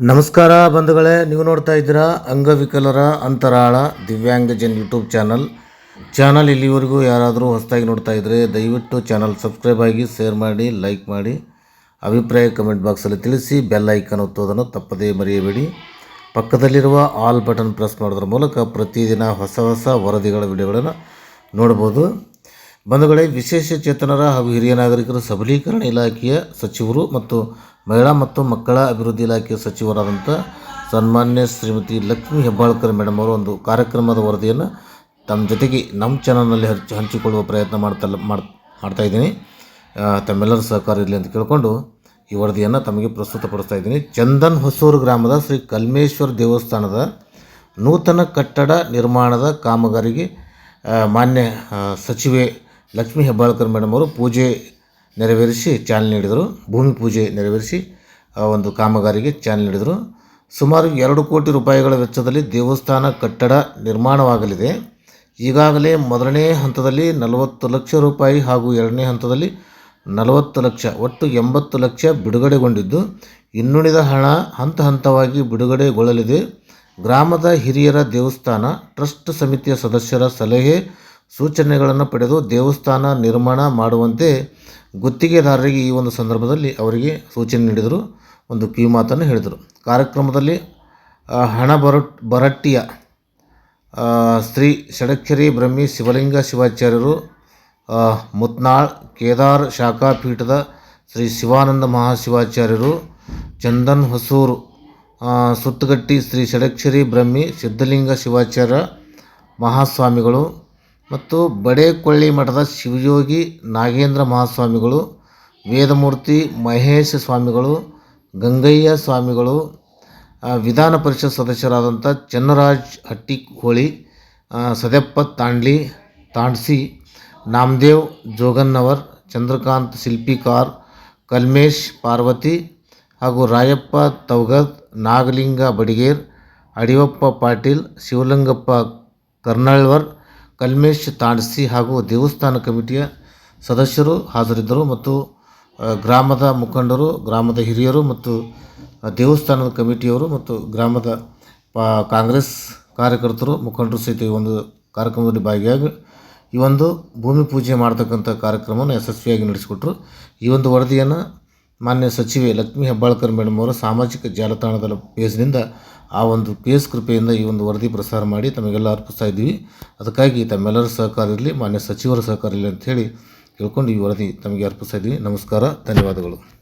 ನಮಸ್ಕಾರ ಬಂಧುಗಳೇ, ನೀವು ನೋಡ್ತಾ ಇದ್ದೀರಾ ಅಂಗವಿಕಲರ ಅಂತರಾಳ ದಿವ್ಯಾಂಗಜನ್ ಯೂಟ್ಯೂಬ್ ಚಾನಲ್. ಚಾನಲ್ ಇಲ್ಲಿವರೆಗೂ ಯಾರಾದರೂ ಹೊಸದಾಗಿ ನೋಡ್ತಾ ಇದ್ದರೆ ದಯವಿಟ್ಟು ಚಾನಲ್ ಸಬ್ಸ್ಕ್ರೈಬ್ ಆಗಿ, ಶೇರ್ ಮಾಡಿ, ಲೈಕ್ ಮಾಡಿ. ಅಭಿಪ್ರಾಯ ಕಮೆಂಟ್ ಬಾಕ್ಸಲ್ಲಿ ತಿಳಿಸಿ, ಬೆಲ್ ಐಕನ್ ಒತ್ತೋದನ್ನು ತಪ್ಪದೇ ಮರೆಯಬೇಡಿ. ಪಕ್ಕದಲ್ಲಿರುವ ಆಲ್ ಬಟನ್ ಪ್ರೆಸ್ ಮಾಡೋದ್ರ ಮೂಲಕ ಪ್ರತಿದಿನ ಹೊಸ ಹೊಸ ವರದಿಗಳ ವಿಡಿಯೋಗಳನ್ನು ನೋಡ್ಬೋದು. ಬಂಧುಗಳೇ, ವಿಶೇಷ ಚೇತನರ ಹಾಗೂ ಹಿರಿಯ ನಾಗರಿಕರ ಸಬಲೀಕರಣ ಇಲಾಖೆಯ ಸಚಿವರು ಮತ್ತು ಮಹಿಳಾ ಮತ್ತು ಮಕ್ಕಳ ಅಭಿವೃದ್ಧಿ ಇಲಾಖೆಯ ಸಚಿವರಾದಂಥ ಸನ್ಮಾನ್ಯ ಶ್ರೀಮತಿ ಲಕ್ಷ್ಮೀ ಹೆಬ್ಬಾಳ್ಕರ್ ಮೇಡಮ್ ಅವರು ಒಂದು ಕಾರ್ಯಕ್ರಮದ ವರದಿಯನ್ನು ತಮ್ಮ ಜೊತೆಗೆ ನಮ್ಮ ಚಾನಲ್ನಲ್ಲಿ ಹಂಚಿ, ಹಂಚಿಕೊಳ್ಳುವ ಪ್ರಯತ್ನ ಮಾಡ್ತಲ್ಲ ಮಾಡ್, ಮಾಡ್ತಾ ಇದ್ದೀನಿ. ತಮ್ಮೆಲ್ಲರ ಸಹಕಾರ ಇರಲಿ ಅಂತ ಕೇಳಿಕೊಂಡು ಈ ವರದಿಯನ್ನು ತಮಗೆ ಪ್ರಸ್ತುತಪಡಿಸ್ತಾ ಇದ್ದೀನಿ. ಚಂದನ್ ಹೊಸೂರು ಗ್ರಾಮದ ಶ್ರೀ ಕಲ್ಮೇಶ್ವರ ದೇವಸ್ಥಾನದ ನೂತನ ಕಟ್ಟಡ ನಿರ್ಮಾಣದ ಕಾಮಗಾರಿಗೆ ಮಾನ್ಯ ಸಚಿವೆ ಲಕ್ಷ್ಮೀ ಹೆಬ್ಬಾಳ್ಕರ್ ಮೇಡಮ್ ಅವರು ಪೂಜೆ ನೆರವೇರಿಸಿ ಚಾಲನೆ ನೀಡಿದರು. ಭೂಮಿ ಪೂಜೆ ನೆರವೇರಿಸಿ, ಆ, ಒಂದು ಕಾಮಗಾರಿಗೆ ಚಾಲನೆ ನೀಡಿದರು. ಸುಮಾರು ಎರಡು ಕೋಟಿ ರೂಪಾಯಿಗಳ ವೆಚ್ಚದಲ್ಲಿ ದೇವಸ್ಥಾನ ಕಟ್ಟಡ ನಿರ್ಮಾಣವಾಗಲಿದೆ. ಈಗಾಗಲೇ ಮೊದಲನೇ ಹಂತದಲ್ಲಿ ನಲವತ್ತು ಲಕ್ಷ ರೂಪಾಯಿ ಹಾಗೂ ಎರಡನೇ ಹಂತದಲ್ಲಿ ನಲವತ್ತು ಲಕ್ಷ, ಒಟ್ಟು ಎಂಬತ್ತು ಲಕ್ಷ ಬಿಡುಗಡೆಗೊಂಡಿದ್ದು, ಇನ್ನುಳಿದ ಹಣ ಹಂತ ಹಂತವಾಗಿ ಬಿಡುಗಡೆಗೊಳ್ಳಲಿದೆ. ಗ್ರಾಮದ ಹಿರಿಯರ ದೇವಸ್ಥಾನ, ಟ್ರಸ್ಟ್ ಸಮಿತಿಯ ಸದಸ್ಯರ ಸಲಹೆ ಸೂಚನೆಗಳನ್ನು ಪಡೆದು ದೇವಸ್ಥಾನ ನಿರ್ಮಾಣ ಮಾಡುವಂತೆ ಗುತ್ತಿಗೆದಾರರಿಗೆ ಈ ಒಂದು ಸಂದರ್ಭದಲ್ಲಿ ಅವರಿಗೆ ಸೂಚನೆ ನೀಡಿದರು, ಒಂದು ಕಿವಿ ಮಾತನ್ನು ಹೇಳಿದರು. ಕಾರ್ಯಕ್ರಮದಲ್ಲಿ ಹಣ ಬರಟ್, ಬರಟ್ಟಿಯ ಶ್ರೀ ಷಡಕ್ಷರಿ ಬ್ರಹ್ಮಿ ಶಿವಲಿಂಗ ಶಿವಾಚಾರ್ಯರು ಮುತ್ನಾಳ್ ಕೇದಾರ್ ಶಾಖಾ ಪೀಠದ ಶ್ರೀ ಶಿವಾನಂದ ಮಹಾಶಿವಾಚಾರ್ಯರು, ಚಂದನ್ ಹೊಸೂರು ಸುತ್ತಗಟ್ಟಿ ಶ್ರೀ ಷಡಕ್ಷರಿ ಬ್ರಹ್ಮಿ ಸಿದ್ಧಲಿಂಗ ಶಿವಾಚಾರ್ಯ ಮಹಾಸ್ವಾಮಿಗಳು ಮತ್ತು ಬಡೇಕೊಳ್ಳಿ ಮಠದ ಶಿವಯೋಗಿ ನಾಗೇಂದ್ರ ಮಹಾಸ್ವಾಮಿಗಳು, ವೇದಮೂರ್ತಿ ಮಹೇಶ ಸ್ವಾಮಿಗಳು, ಗಂಗಯ್ಯ ಸ್ವಾಮಿಗಳು ವಿಧಾನ ಪರಿಷತ್ ಸದಸ್ಯರಾದಂಥ ಚನ್ನರಾಜ್ ಹಟ್ಟಿ ಹೋಳಿ ಸದೆಪ್ಪ ತಾಂಡ್ಲಿ ತಾಂಡ್ಸಿ ನಾಮದೇವ್ ಜೋಗನ್ನವರ್, ಚಂದ್ರಕಾಂತ್ ಶಿಲ್ಪಿಕಾರ್, ಕಲ್ಮೇಶ್ ಪಾರ್ವತಿ ಹಾಗೂ ರಾಯಪ್ಪ ತೌಗದ್, ನಾಗಲಿಂಗ ಬಡಿಗೇರ್, ಅಡಿಯಪ್ಪ ಪಾಟೀಲ್, ಶಿವಲಿಂಗಪ್ಪ ಕರ್ನಳ್ವರ್ ಕಲ್ಮೇಶ್ ತಾಂಡ್ಸಿ ಹಾಗೂ ದೇವಸ್ಥಾನ ಕಮಿಟಿಯ ಸದಸ್ಯರು ಹಾಜರಿದ್ದರು ಮತ್ತು ಗ್ರಾಮದ ಮುಖಂಡರು, ಗ್ರಾಮದ ಹಿರಿಯರು ಮತ್ತು ದೇವಸ್ಥಾನದ ಕಮಿಟಿಯವರು ಮತ್ತು ಗ್ರಾಮದ ಪಾ ಕಾಂಗ್ರೆಸ್ ಕಾರ್ಯಕರ್ತರು, ಮುಖಂಡರು ಸಹಿತ ಈ ಒಂದು ಕಾರ್ಯಕ್ರಮದಲ್ಲಿ ಭಾಗಿಯಾಗಿ, ಈ ಒಂದು ಭೂಮಿ ಪೂಜೆ ಮಾಡ್ತಕ್ಕಂಥ ಕಾರ್ಯಕ್ರಮವನ್ನು ಯಶಸ್ವಿಯಾಗಿ ನಡೆಸಿಕೊಟ್ರು. ಈ ಒಂದು ವರದಿಯನ್ನು ಮಾನ್ಯ ಸಚಿವೆ ಲಕ್ಷ್ಮೀ ಹೆಬ್ಬಾಳ್ಕರ್ ಮೇಡಮ್ ಅವರು ಸಾಮಾಜಿಕ ಜಾಲತಾಣದ ಪೇಜ್ನಿಂದ ಆ ಒಂದು ಪೇಜ್ ಕೃಪೆಯಿಂದ ಈ ಒಂದು ವರದಿ ಪ್ರಸಾರ ಮಾಡಿ ತಮಗೆಲ್ಲ ಅರ್ಪಿಸ್ತಾ ಇದ್ದೀವಿ. ಅದಕ್ಕಾಗಿ ತಮ್ಮೆಲ್ಲರ ಸಹಕಾರ ಇರಲಿ, ಮಾನ್ಯ ಸಚಿವರ ಸಹಕಾರ ಇರಲಿ ಅಂತ ಹೇಳಿ ಕೇಳ್ಕೊಂಡು ಈ ವರದಿ ತಮಗೆ ಅರ್ಪಿಸ್ತಾ ಇದ್ದೀವಿ. ನಮಸ್ಕಾರ, ಧನ್ಯವಾದಗಳು.